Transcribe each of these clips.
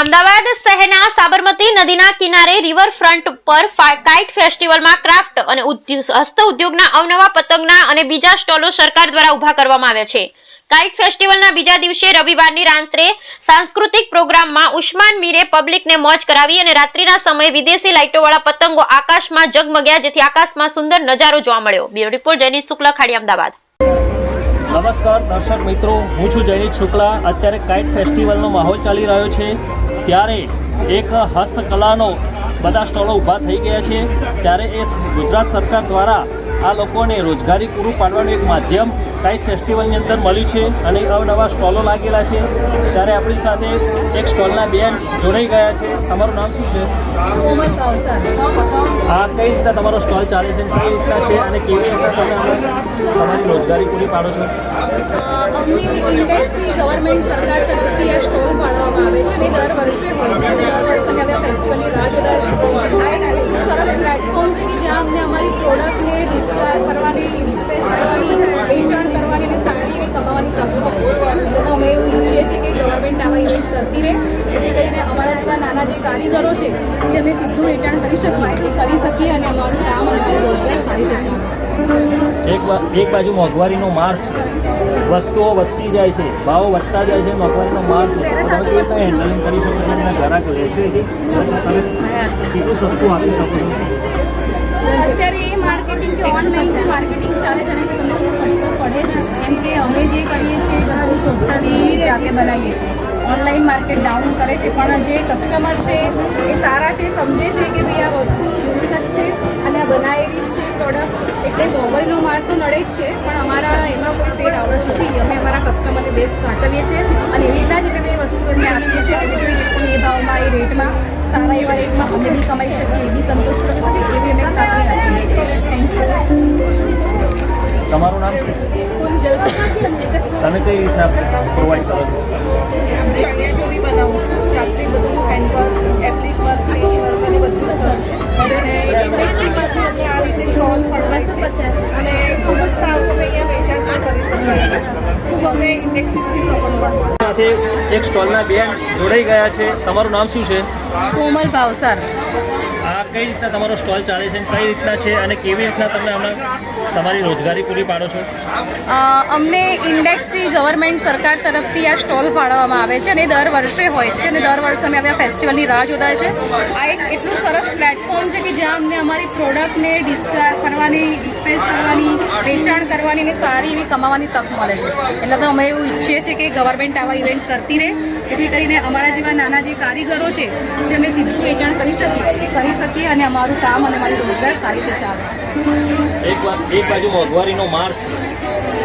અમદાવાદ શહેરના સાબરમતી નદીના કિનારે રિવરફ્રન્ટ પર કાઇટ ફેસ્ટિવલમાં ક્રાફ્ટ અને હસ્ત ઉદ્યોગના અવનવા પતંગના અને બીજા સ્ટોલો સરકાર દ્વારા ઊભા કરવામાં આવ્યા છે. કાઇટ ફેસ્ટિવલના બીજા દિવસે રવિવારની રાત્રે સાંસ્કૃતિક પ્રોગ્રામમાં ઉસ્માન મીરે પબ્લિકને મોજ કરાવી અને રાત્રિના સમયે વિદેશી લાઇટોવાળા પતંગો આકાશમાં જગમગ્યા જેથી આકાશમાં સુંદર નજારો જોવા મળ્યો. બ્યુરો રિપોર્ટ જૈનિશ શુક્લા, ખાડી, અમદાવાદ. નમસ્કાર દર્શક મિત્રો, હું છું જયનીત શુક્લા. અત્યારે કાઇટ ફેસ્ટિવલનો માહોલ ચાલી રહ્યો છે. ત્યારે એક હસ્તકલાનો બધા સ્ટોલો ઊભા થઈ ગયા છે. ત્યારે એ ગુજરાત સરકાર દ્વારા આ લોકોને રોજગારી પૂરું પાડવાનું એક માધ્યમ કાંઈક ફેસ્ટિવલની અંદર મળ્યું છે અને અવનવા સ્ટોલો લાગેલા છે. ત્યારે આપણી સાથે એક સ્ટોલના બેન જોડાઈ ગયા છે. તમારું નામ શું છે? હા આ કઈ રીતના તમારો સ્ટોલ ચાલે છે? કઈ રીતના છે અને કેવી રીતના તમે તમારી રોજગારી પૂરી પાડો છો? અમને ઇન્ડેક્સથી ગવર્મેન્ટ સરકાર તરફથી આ સ્ટોલ પાડવામાં આવે છે અને દર વર્ષે એક બાજુ એક બાજુ મોંઘવારીનો માર છે. વસ્તુઓ વધતી જાય છે ભાવો વધતા જાય છે મોંઘવારીનો માર છે. તમે કેવી હેન્ડલિંગ કરી શકો છો એમના ગ્રાહક લે છે તમે કેટલું સસ્તું આપી શકો છો. અત્યારે એ માર્કેટિંગ કે ઓનલાઈન જે માર્કેટિંગ ચાલે છે એનાથી તમને પડે છે? કેમ કે અમે જે કરીએ છીએ એ બધું ટોટલી જાતે બનાવીએ છીએ. ઓનલાઈન માર્કેટ ડાઉન કરે છે, પણ જે કસ્ટમર છે, એ સારા છે, સમજે છે કે ભાઈ આ વસ્તુ યુનિક જ છે અને આ બનાવેલી જ છે પ્રોડક્ટ એટલે મોબાઈલનો માર તો નડે જ છે, પણ અમારા એમાં કોઈ ફેર આવડત નથી. અમે અમારા કસ્ટમરને બેસ્ટ સાચવીએ છીએ અને એવી રીતના જ અમે એ વસ્તુ એમને આપીએ છીએ કે જેથી એ ભાવમાં, એ રેટમાં સારા એવા રેટમાં અમે કમાઈ શકીએ, એ બી સંતોષ કરી શકીએ એવી અમે ખાતરી આપીએ છીએ. થેન્ક યુ તમારું નામ શું? તમે કઈ રીતના પ્રોવાઈડ કરો છો? ચણિયાચોળી બનાવું છું જાતે બધું handwork applique work lace work અને બધું જ કરું છું. અને ઇન્ડેક્સીમાંથી અમે આ રીતે સ્ટોલ પચાસ. અને ખૂબ જ સારું અમે અહીંયા વેચાણ કરી શકીએ ખૂબ અમને ઇન્ડેક્સીથી સપોર્ટ સાથે એક સ્ટોલના બેન જોડાઈ ગયા છે. તમારું નામ શું છે? કોમલ ભાવસર. આ કઈ રીતના તમારો સ્ટોલ ચાલે છે કઈ રીતના છે અને કેવી રીતના તમે આમાં તમારી રોજગારી પૂરી પાડો છો? અમને ઇન્ડેક્સથી ગવર્મેન્ટ સરકાર તરફથી આ સ્ટોલ ફાળવવામાં આવે છે અને દર વર્ષે હોય છે અને દર વર્ષે અમે આ ફેસ્ટિવલની રાહ જોતા છે. આ એક એટલું સરસ પ્લેટફોર્મ છે કે જ્યાં અમને અમારી પ્રોડક્ટને ડિસ્ચાર્જ કરવાની ડિસ્પેચ કરવાની વેચાણ કરવાની અને સારી એવી કમાવાની તક મળે છે. એટલે તો અમે એવું ઈચ્છીએ છીએ કે ગવર્મેન્ટ આવા ઇવેન્ટ કરતી રહે જેથી કરીને અમારા જેવા નાના જે કારીગરો છે જે અમે સીધું વેચાણ કરી શકીએ કરી શકીએ અને અમારું કામ અને અમારી રોજગાર સારી રીતે ચાલે. એક વા- એક બાજુ મોંઘવારીનો માર છે.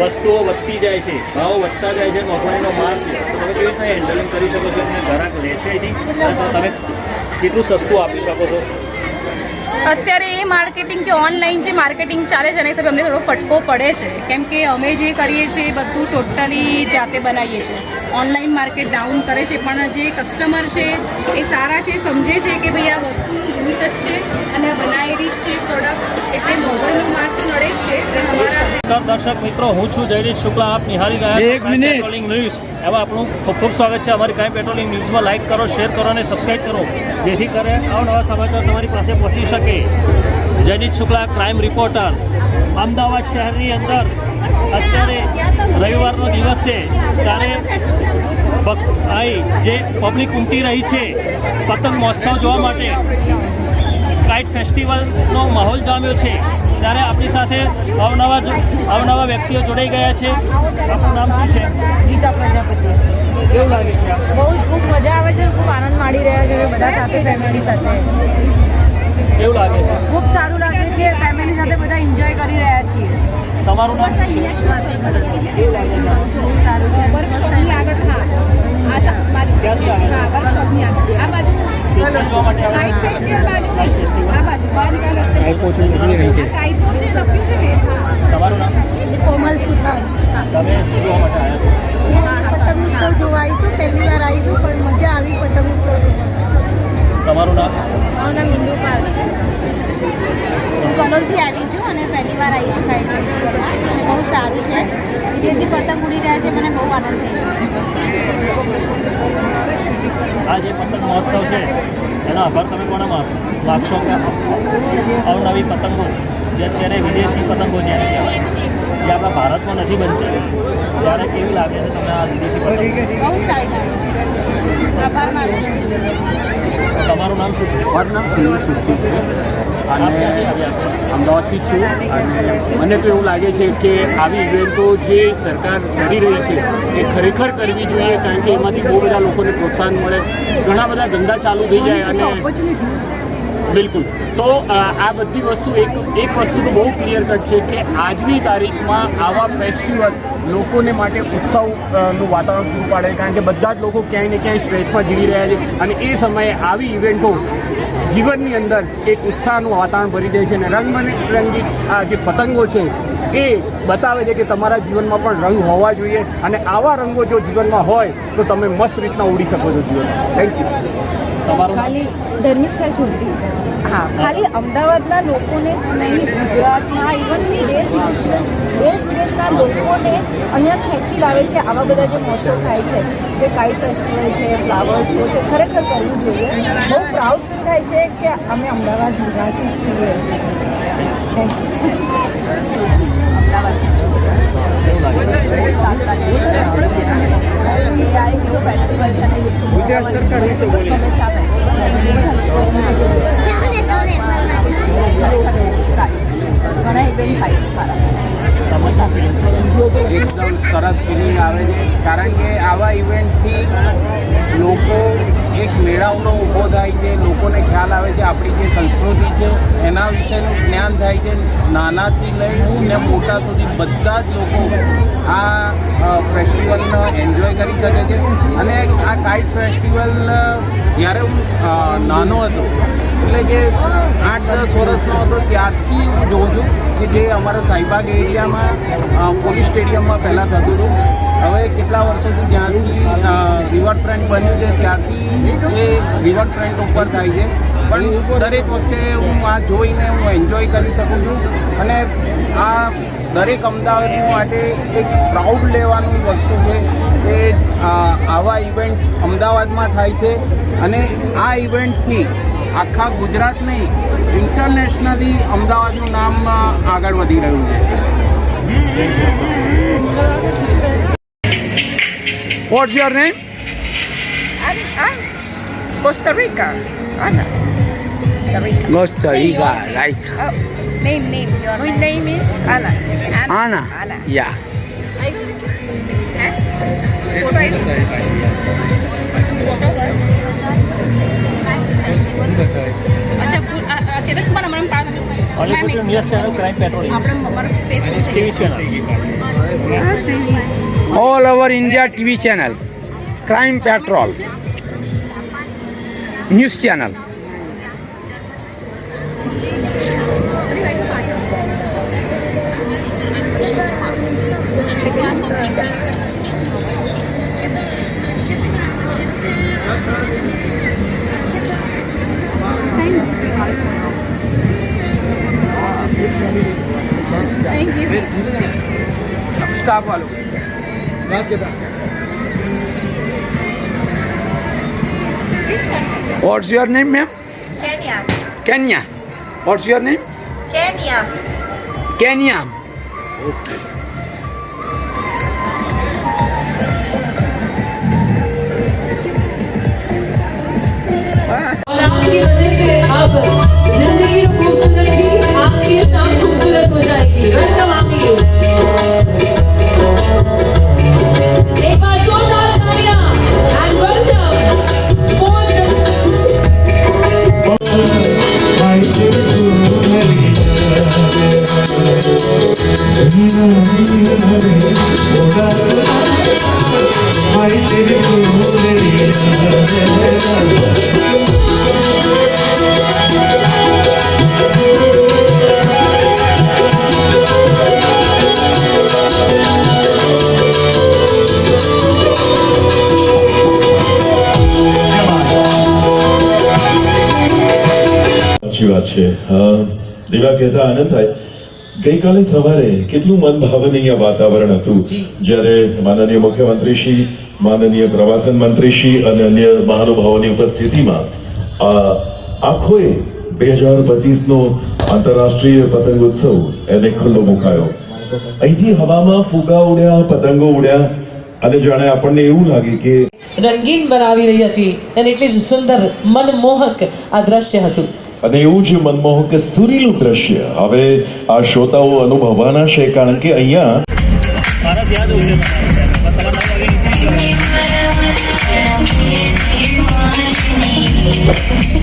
વસ્તુઓ વધતી જાય છે, ભાવો વધતા જાય છે, મોંઘવારીનો માર છે. તમે કેવી રીતના હેન્ડલિંગ કરી શકો છો? અને લે છે તમે કેટલું સસ્તું આપી શકો છો? અત્યારે એ માર્કેટિંગ કે ઓનલાઈન જે માર્કેટિંગ ચાલે છે, એના હિસાબે અમને થોડો ફટકો પડે છે. કેમ કે અમે જે કરીએ છીએ એ બધું ટોટલી જાતે બનાવીએ છીએ. ઓનલાઈન માર્કેટ ડાઉન કરે છે પણ જે કસ્ટમર છે એ સારા છે સમજે છે કે ભાઈ આ વસ્તુ યુનિક જ છે અને આ બનાવેલી જ છે પ્રોડક્ટ એટલે મોબાઈલનું માર્ક નડે જ છે. નમસ્કાર દર્શક મિત્રો હું છું જયરીત શુક્લા આપ નિહાળી રહ્યા છો એક મિનિટ. પેટ્રોલિંગ ન્યૂઝ એમાં આપણું ખૂબ ખૂબ સ્વાગત છે અમારી કાંઈ પેટ્રોલિંગ ન્યૂઝમાં લાઇક કરો શેર કરો અને સબસ્ક્રાઈબ કરો. જેથી કરે અવનવા સમાચાર તમારી પાસે પહોંચી શકે. જયદીપ શુક્લા ક્રાઇમ રિપોર્ટર અમદાવાદ શહેરની અંદર અત્યારે રવિવારનો દિવસ છે. ત્યારે અહીં જે પબ્લિક ઉમટી રહી છે પતંગ મહોત્સવ જોવા માટે કાઇટ ફેસ્ટિવલનો માહોલ જામ્યો છે. ત્યારે આપણી સાથે અવનવા અવનવા વ્યક્તિઓ જોડાઈ ગયા છે. આપનું નામ શું છે? ગીતા પ્રજાપતિ. કેવું લાગે છે બહુ જ ખૂબ મજા આવે છે ખૂબ આનંદ માણી રહ્યા છે બધા સાથે ફેમિલી સાથે. કેવું લાગે છે? ખૂબ સારું લાગે છે ફેમિલી સાથે બધા એન્જોય કરી રહ્યા છીએ. તમારું નામ શું છે છે છે છે? છે? છે છે. છે તમારું નામ કોમલ સુથાર તમે શું જોવા માટે આવ્યા એનો આભાર તમે પણ માગશો કે અવનવી પતંગો? જે અત્યારે વિદેશી પતંગો જેને કહેવાય જે આપણા ભારતમાં નથી બનતી. ત્યારે કેવી લાગે છે તમને આ વિદેશી પતંગ? તમારું નામ શું છે? મારું નામ સુનિલ સુરતી અને અમદાવાદથી છું. અને મને તો એવું લાગે છે કે આવી ઇવેન્ટો જે સરકાર કરી રહી છે, એ ખરેખર કરવી જોઈએ, કારણ કે એમાંથી બહુ બધા લોકોને પ્રોત્સાહન મળે. ઘણા બધા ધંધા ચાલુ થઈ જાય અને બિલકુલ. તો આ બધી વસ્તુ એક એક વસ્તુ તો બહુ ક્લિયર કટ છે કે આજની તારીખમાં આવા ફેસ્ટિવલ લોકોને માટે ઉત્સવનું વાતાવરણ પૂરું પાડે, કારણ કે બધા જ લોકો ક્યાંય ને ક્યાંય સ્ટ્રેસમાં જીવી રહ્યા છે અને એ સમયે આવી ઇવેન્ટો જીવનની અંદર એક ઉત્સાહનું વાતાવરણ ભરી દે છે અને રંગબરંગી આ જે પતંગો છે એ બતાવે છે કે તમારા જીવનમાં પણ રંગ હોવા જોઈએ અને આવા રંગો જો જીવનમાં હોય તો તમે મસ્ત રીતના ઉડી શકો છો જીવનમાં. Thank you? ખાલી ધર્મિષ્ઠા સુરતી. હા, ખાલી અમદાવાદના લોકોને જ નહીં, ગુજરાતના ઇવન દેશ દેશ વિદેશના લોકોને અહીંયા ખેંચી લાવે છે આવા બધા જે મહોત્સવ થાય છે. જે કાઇટ ફેસ્ટિવલ છે ફ્લાવર શો છે, ખરેખર કરવું જોઈએ. બહુ પ્રાઉડ ફીલ થાય છે કે અમે અમદાવાદ નિવાસી છીએ. અમદાવાદથી છું. ગુજરાત સરકાર વિશે ઘણા ઇવેન્ટ થાય છે સારા. એકદમ સરસ ફિલિંગ આવે છે. કારણ કે આવા ઇવેન્ટથી લોકો એક મેળાઓનો ઊભો થાય છે, લોકોને ખ્યાલ આવે છે આપણી જે સંસ્કૃતિ છે, એના વિશેનું જ્ઞાન થાય છે. નાનાથી લઈ ને મોટા સુધી બધા જ લોકો આ ફેસ્ટિવલનો એન્જોય કરી શકે છે. અને આ કાઇટ ફેસ્ટિવલ જ્યારે હું નાનો હતો એટલે કે આઠ દસ વર્ષનો હતો ત્યારથી હું જોઉં છું કે જે અમારા સાઈબાગ એરિયામાં પોલીસ સ્ટેડિયમમાં પહેલાં થતું હતું. હવે કેટલા વર્ષોથી જ્યાંથી અ, રિવર ફ્રન્ટ બન્યું છે ત્યારથી એ રિવર ફ્રન્ટ ઉપર થાય છે. પણ દરેક વખતે હું આ જોઈને હું એન્જોય કરી શકું છું. અને આ દરેક અમદાવાદી માટે એક પ્રાઉડ લેવાનું વસ્તુ છે કે આવા ઇવેન્ટ્સ અમદાવાદમાં થાય છે. અને આ ઇવેન્ટથી આખા ગુજરાત નહીં ઇન્ટરનેશનલી અમદાવાદનું નામ આગળ વધી રહ્યું છે What's your name? Costa Rica Ana Costa Rica Costa Rica, right. Oh, name name your My name name is Ana Anna. Anna. Yeah. Are you going to... અચ્છા તમે. Alipur news channel crime patrolling આપણે અમારું space TV channel All over India TV channel. Crime What's your name, ma'am? Kenya. Kenya. What's your name? Kenya. Kenya. Okay. સાચી વાત છે અ, દેવા કહેતા આનંદ થાય ગઈકાલે સવારે કેટલું મન ભાવનીય વાતાવરણ હતું? જ્યારે માનનીય મુખ્યમંત્રી શ્રી માનનીય પ્રવાસન મંત્રી શ્રી અને અન્ય મહાનુભાવોની ઉપસ્થિતિમાં આખોએ બે હજાર પચીસનો આંતરરાષ્ટ્રીય પતંગ ઉત્સવ એને ખુલ્લો મુકાયો. અહીંથી હવામાં ફુગા ઉડ્યા પતંગો ઉડ્યા અને જાણે આપણને એવું લાગે કે રંગીન બનાવી રહી હતી અને એટલી જ સુંદર મનમોહક આ દ્રશ્ય હતું. અને એવું જ મનમોહક સુરીલું દ્રશ્ય હવે આ શ્રોતાઓ અનુભવવાના છે કારણ કે અહીંયા Thank યાદ